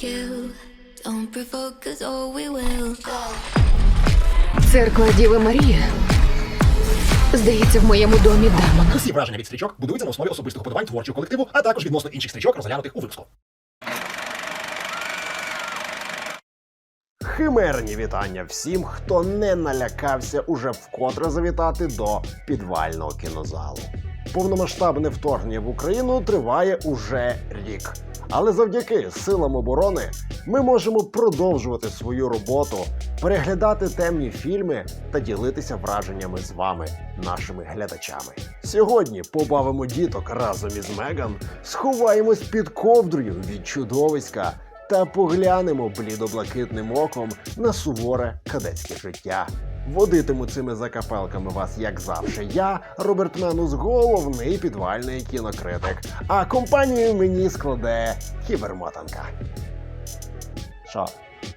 kill. Don't provoke, cause all we will. Церква Діви Марії. Здається, в моєму домі демон. Всі враження від стрічок будуються на основі особистих подобань творчого колективу, а також відносно інших стрічок, розглянутих у випуску. Химерні вітання всім, хто не налякався уже вкотре завітати до підвального кінозалу. Повномасштабне вторгнення в Україну триває уже рік. Але завдяки силам оборони ми можемо продовжувати свою роботу, переглядати темні фільми та ділитися враженнями з вами, нашими глядачами. Сьогодні побавимо діток разом із Меган, сховаємось під ковдрою від чудовиська та поглянемо блідоблакитним оком на суворе кадетське життя. Водитиму цими закапелками вас, як завжди, я, Роберт Менус, головний підвальний кінокритик. А компанію мені складе кібермотанка. Що?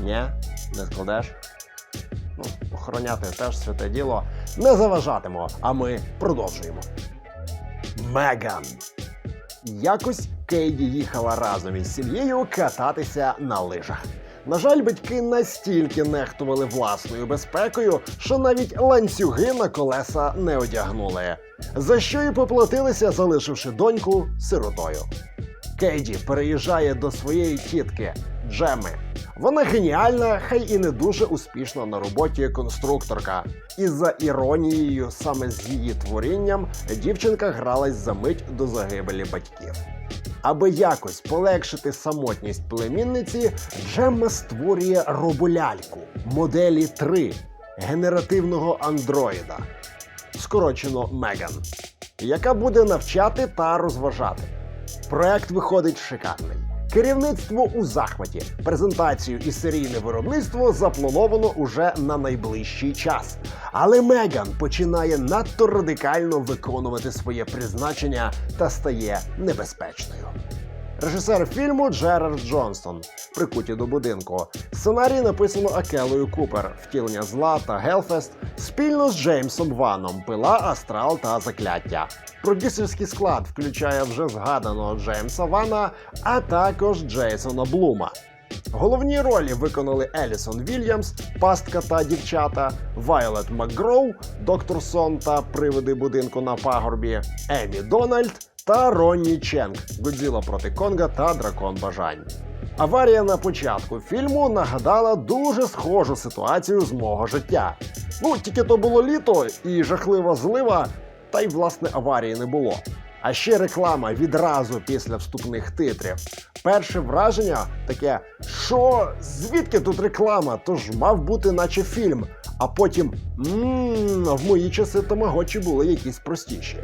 Ні? Не складеш? Ну, охороняти теж святе діло. Не заважатимо, а ми продовжуємо. Меган. Якось Кейді їхала разом із сім'єю кататися на лижах. На жаль, батьки настільки нехтували власною безпекою, що навіть ланцюги на колеса не одягнули, за що й поплатилися, залишивши доньку сиротою. Кейді переїжджає до своєї тітки Джеми. Вона геніальна, хай і не дуже успішна на роботі конструкторка. І за іронією, саме з її творінням дівчинка гралась за мить до загибелі батьків. Аби якось полегшити самотність племінниці, Джемма створює роболяльку моделі 3 генеративного андроїда, скорочено Меган, яка буде навчати та розважати. Проект виходить шикарний. Керівництво у захваті. Презентацію і серійне виробництво заплановано уже на найближчий час. Але Меган починає надто радикально виконувати своє призначення та стає небезпечною. Режисер фільму Джерард Джонстон. Прикуті до будинку. Сценарій написано Акелою Купер, втілення зла та Гелфест спільно з Джеймсом Ваном, пила Астрал та Закляття. Продюсерський склад включає вже згаданого Джеймса Вана, а також Джейсона Блума. Головні ролі виконали Елісон Вільямс, Пастка та дівчата, Вайолет Макгроу, Доктор Сон та привиди будинку на пагорбі, Емі Дональд та Ронні Ченк, Годзіла проти Конга та Дракон Бажань. Аварія на початку фільму нагадала дуже схожу ситуацію з мого життя. Ну, тільки то було літо і жахлива злива, та й власне аварії не було. А ще реклама відразу після вступних титрів. Перше враження таке, що звідки тут реклама? Тож мав бути наче фільм. А потім мм, в мої часи тамагочі були якісь простіші.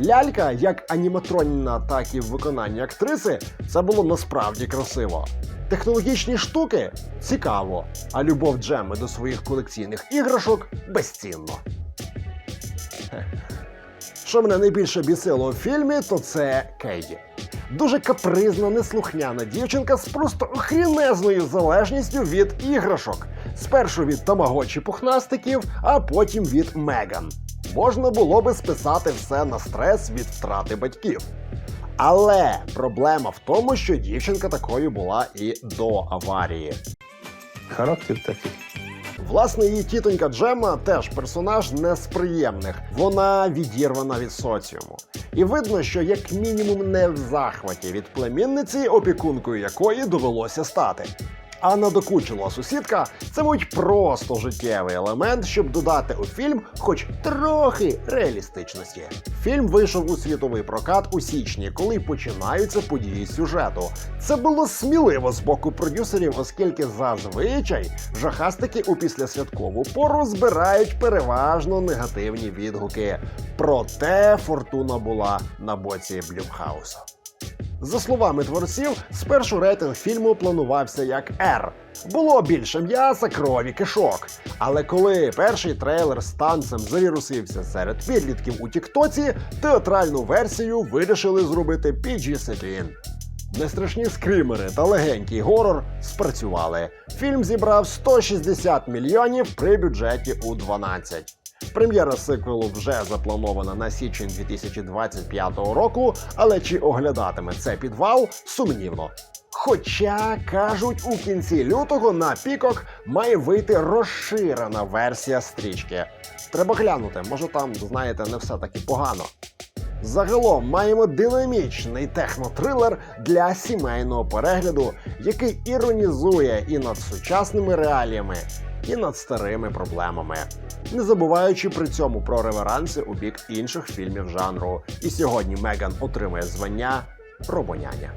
Лялька, як аніматронна, так і в виконанні актриси, це було насправді красиво. Технологічні штуки цікаво, а любов Джеми до своїх колекційних іграшок безцінно. Що мене найбільше бісило у фільмі, то це Кейді. Дуже капризна, неслухняна дівчинка з просто охрінезною залежністю від іграшок. Спершу від тамагочі пухнастиків, а потім від Меган. Можна було би списати все на стрес від втрати батьків. Але проблема в тому, що дівчинка такою була і до аварії. Характер такий. Власне, її тітонька Джема теж персонаж не з приємних. Вона відірвана від соціуму. І видно, що як мінімум не в захваті від племінниці, опікункою якої довелося стати. А надокучила сусідка це, мабуть, просто життєвий елемент, щоб додати у фільм хоч трохи реалістичності. Фільм вийшов у світовий прокат у січні, коли починаються події сюжету. Це було сміливо з боку продюсерів, оскільки зазвичай жахастики у післясвяткову пору збирають переважно негативні відгуки. Проте фортуна була на боці Блюмхауса. За словами творців, спершу рейтинг фільму планувався як R. Було більше м'яса, крові, кишок. Але коли перший трейлер з танцем завірусився серед підлітків у Тіктоці, театральну версію вирішили зробити PG-13. Нестрашні скримери та легенький горор спрацювали. Фільм зібрав 160 мільйонів при бюджеті у 12. Прем'єра сиквелу вже запланована на січень 2025 року, але чи оглядатиме це підвал сумнівно. Хоча кажуть, у кінці лютого на пікок має вийти розширена версія стрічки. Треба глянути, може там, знаєте, не все таки погано. Загалом маємо динамічний технотрилер для сімейного перегляду, який іронізує і над сучасними реаліями, і над старими проблемами, не забуваючи при цьому про реверанси у бік інших фільмів жанру. І сьогодні Меган отримує звання Робоняня.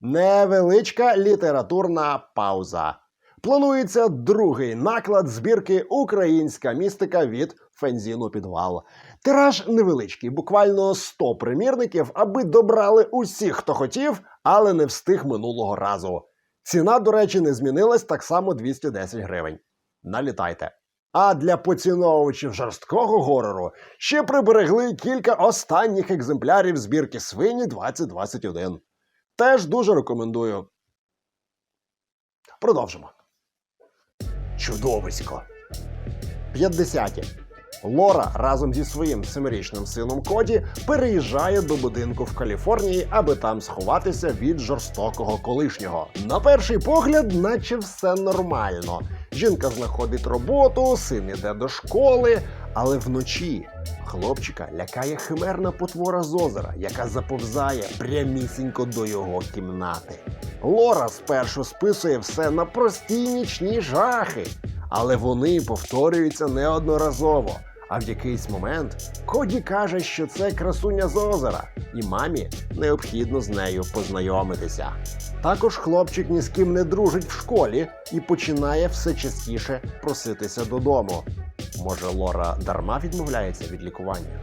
Невеличка літературна пауза. Планується другий наклад збірки Українська містика від Фензіну Підвал. Тираж невеличкий, буквально 100 примірників, аби добрали усіх, хто хотів, але не встиг минулого разу. Ціна, до речі, не змінилась так само 210 гривень. Налітайте. А для поціновувачів жорсткого горору ще приберегли кілька останніх екземплярів збірки свині 2021. Теж дуже рекомендую. Продовжимо. Чудовисько. 50-ті. Лора разом зі своїм семирічним сином Коді переїжджає до будинку в Каліфорнії, аби там сховатися від жорстокого колишнього. На перший погляд, наче все нормально. Жінка знаходить роботу, син іде до школи, але вночі хлопчика лякає химерна потвора з озера, яка заповзає прямісінько до його кімнати. Лора спершу списує все на прості нічні жахи, але вони повторюються неодноразово. А в якийсь момент Коді каже, що це красуня з озера, і мамі необхідно з нею познайомитися. Також хлопчик ні з ким не дружить в школі і починає все частіше проситися додому. Може, Лора дарма відмовляється від лікування?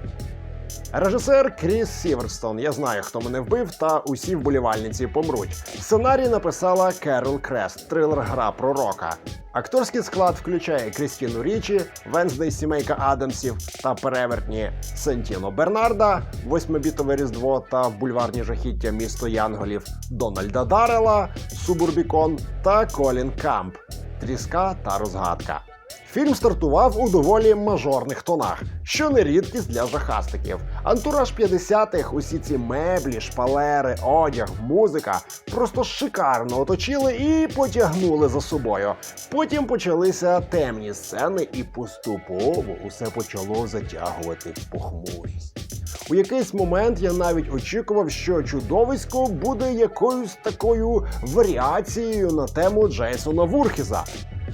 Режисер Кріс Сіверстон. Я знаю, хто мене вбив, та усі вболівальниці помруть. Сценарій написала Керол Крест, трилер Гра пророка. Акторський склад включає Крістіну Річі, Венздей сімейка Адамсів та перевертні Сентіно Бернарда, восьмибітове різдво та бульварні жахіття місто Янголів Дональда Дарела, Субурбікон та Колін Камп. Тріска та розгадка. Фільм стартував у доволі мажорних тонах, що не рідкість для жахастиків. Антураж 50-х, усі ці меблі, шпалери, одяг, музика просто шикарно оточили і потягнули за собою. Потім почалися темні сцени, і поступово усе почало затягувати в похмурість. У якийсь момент я навіть очікував, що чудовисько буде якоюсь такою варіацією на тему Джейсона Вурхіза.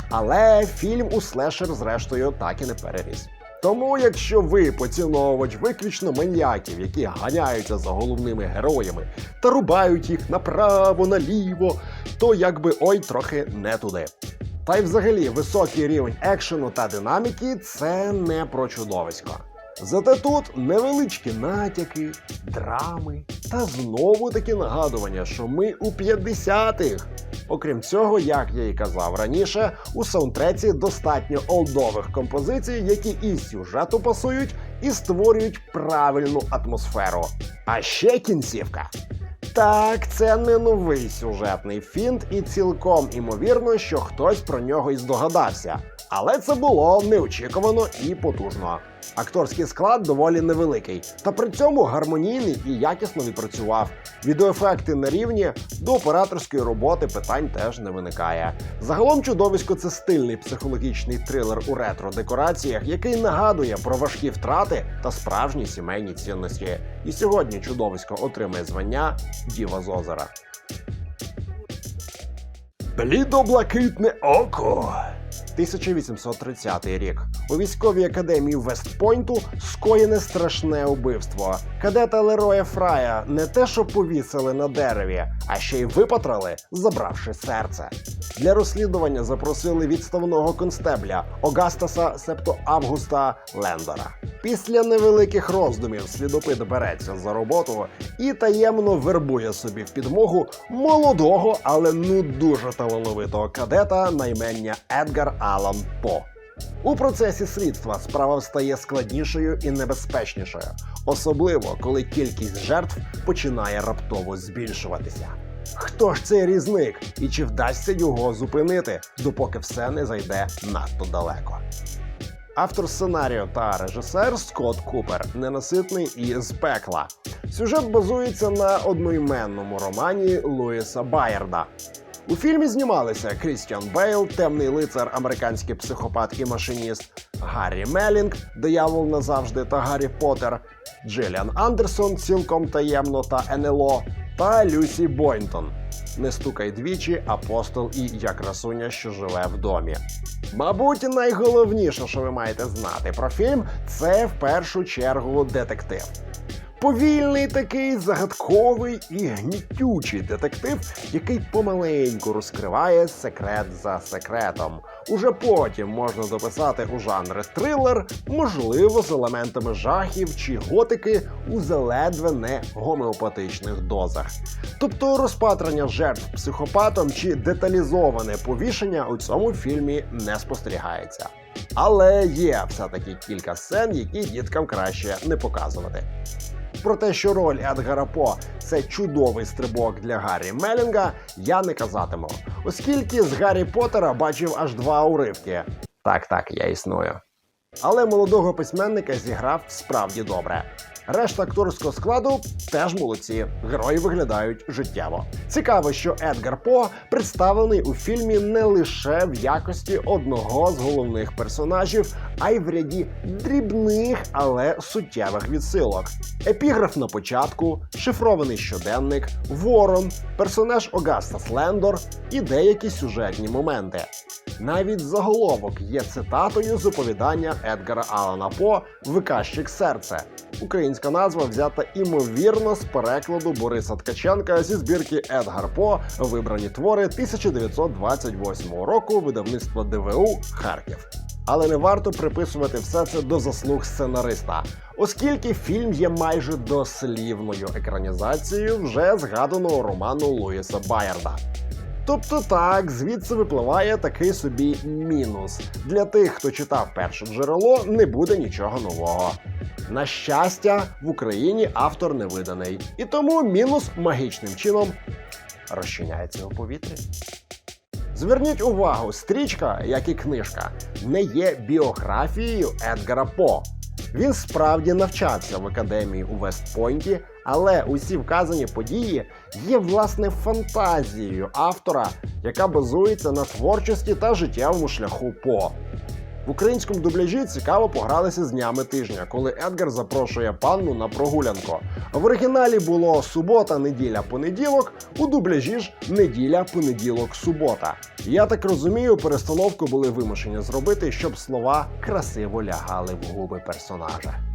Але фільм у слешер, зрештою, так і не переріс. Тому, якщо ви поціновувач виключно маньяків, які ганяються за головними героями та рубають їх направо, наліво, то якби ой трохи не туди. Та й взагалі високий рівень екшену та динаміки це не про чудовисько. Зате тут невеличкі натяки, драми та знову таки нагадування, що ми у 50-х. Окрім цього, як я і казав раніше, у саундтреці достатньо олдових композицій, які і сюжету пасують, і створюють правильну атмосферу. А ще кінцівка. Так, це не новий сюжетний фінт, і цілком імовірно, що хтось про нього і здогадався. Але це було неочікувано і потужно. Акторський склад доволі невеликий, та при цьому гармонійний і якісно відпрацював. Відеоефекти на рівні до операторської роботи питань теж не виникає. Загалом чудовисько це стильний психологічний трилер у ретро-декораціях, який нагадує про важкі втрати та справжні сімейні цінності. І сьогодні чудовисько отримає звання Діва з озера. Блідо-блакитне око. 1830 рік. У військовій академії Вестпойнту скоєне страшне убивство. Кадета Лероя Фрая не те, що повісили на дереві, а ще й випатрали, забравши серце. Для розслідування запросили відставного констебля Огастаса, себто Августа Лендора. Після невеликих роздумів слідопит береться за роботу і таємно вербує собі в підмогу молодого, але ну дуже талановитого кадета на імення Едгар Алан По. У процесі слідства справа стає складнішою і небезпечнішою, особливо коли кількість жертв починає раптово збільшуватися. Хто ж цей різник і чи вдасться його зупинити, допоки все не зайде надто далеко? Автор сценарію та режисер Скотт Купер, ненаситний і з пекла. Сюжет базується на одноіменному романі Луїса Байерда. У фільмі знімалися Крістіан Бейл, темний лицар, американський психопат і машиніст, Гаррі Мелінг, диявол назавжди та Гаррі Поттер, Джиліан Андерсон, цілком таємно та НЛО, та Люсі Бойнтон. Не стукай двічі, апостол і я красуня, що живе в домі. Мабуть, найголовніше, що ви маєте знати про фільм, це в першу чергу детектив. Повільний такий загадковий і гнітючий детектив, який помаленьку розкриває секрет за секретом. Уже потім можна дописати у жанри трилер, можливо, з елементами жахів чи готики у заледве не гомеопатичних дозах. Тобто розпатрання жертв психопатом чи деталізоване повішення у цьому фільмі не спостерігається. Але є все-таки кілька сцен, які діткам краще не показувати. Про те, що роль Едгара По це чудовий стрибок для Гаррі Мелінга, я не казатиму, оскільки з Гаррі Поттера бачив аж два уривки. Так, так, я існую. Але молодого письменника зіграв справді добре. Решта акторського складу теж молодці. Герої виглядають життєво. Цікаво, що Едгар По представлений у фільмі не лише в якості одного з головних персонажів, а й в ряді дрібних, але суттєвих відсилок. Епіграф на початку, шифрований щоденник, ворон, персонаж Огаста Слендор і деякі сюжетні моменти. Навіть заголовок є цитатою з оповідання Едгара Алана По Викащик серце. Українська назва взята імовірно з перекладу Бориса Ткаченка зі збірки Едгар По Вибрані твори 1928 року видавництва ДВУ Харків. Але не варто приписувати все це до заслуг сценариста, оскільки фільм є майже дослівною екранізацією вже згаданого роману Луїса Байерда. Тобто так, звідси випливає такий собі мінус. Для тих, хто читав перше джерело, не буде нічого нового. На щастя, в Україні автор не виданий, і тому мінус магічним чином розчиняється у повітрі. Зверніть увагу, стрічка, як і книжка, не є біографією Едгара По. Він справді навчався в академії у Вестпойнті, але усі вказані події є власне фантазією автора, яка базується на творчості та життєвому шляху По. В українському дубляжі цікаво погралися з днями тижня, коли Едгар запрошує панну на прогулянку. В оригіналі було субота, неділя, понеділок, у дубляжі ж неділя, понеділок, субота. Я так розумію, перестановку були вимушені зробити, щоб слова красиво лягали в губи персонажа.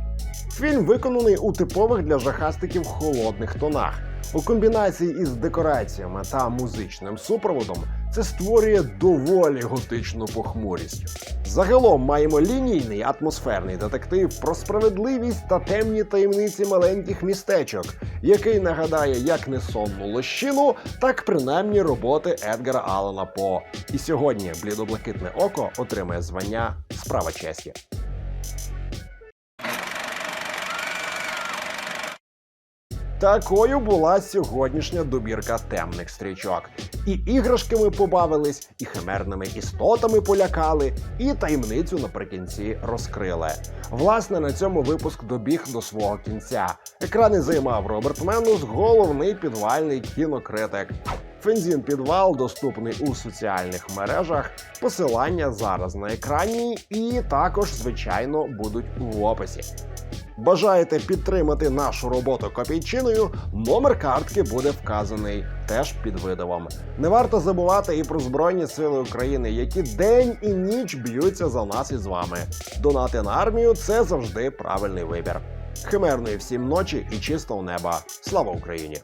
Фільм виконаний у типових для жахастиків холодних тонах. У комбінації із декораціями та музичним супроводом це створює доволі готичну похмурість. Загалом маємо лінійний атмосферний детектив про справедливість та темні таємниці маленьких містечок, який нагадає як несонну лощину, так принаймні роботи Едгара Алана По. І сьогодні блідоблакитне око отримає звання Справа честі. Такою була сьогоднішня добірка темних стрічок. І іграшками побавились, і химерними істотами полякали, і таємницю наприкінці розкрили. Власне, на цьому випуск добіг до свого кінця. Екрани займав Роберт Менус, головний підвальний кінокритик. Фензін підвал доступний у соціальних мережах. Посилання зараз на екрані, і також, звичайно, будуть в описі. Бажаєте підтримати нашу роботу копійчиною? Номер картки буде вказаний теж під видавом. Не варто забувати і про Збройні Сили України, які день і ніч б'ються за нас із вами. Донати на армію це завжди правильний вибір. Химерної всім ночі і чистого неба. Слава Україні!